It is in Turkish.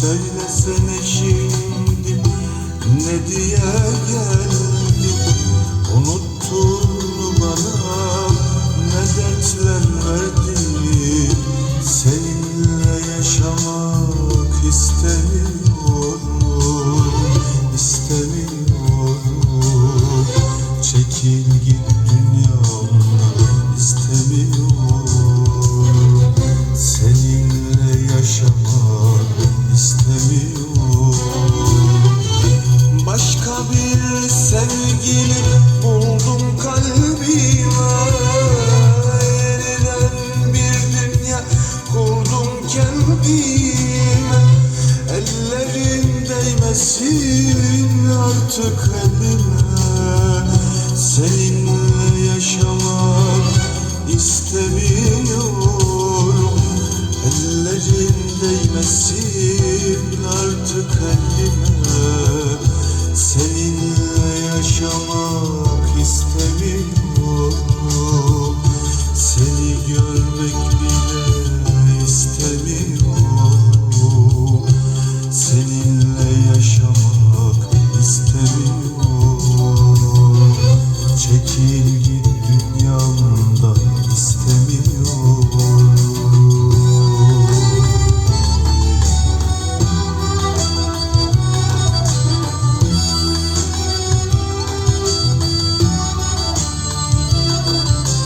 Söylesene şimdi ne diye geldin Sevgili buldum kalbime Yeniden bir dünya kurdum kendime. Ellerim değmesin artık elime Seninle yaşamak istemiyorum. Ellerim değmesin artık elime Seninle know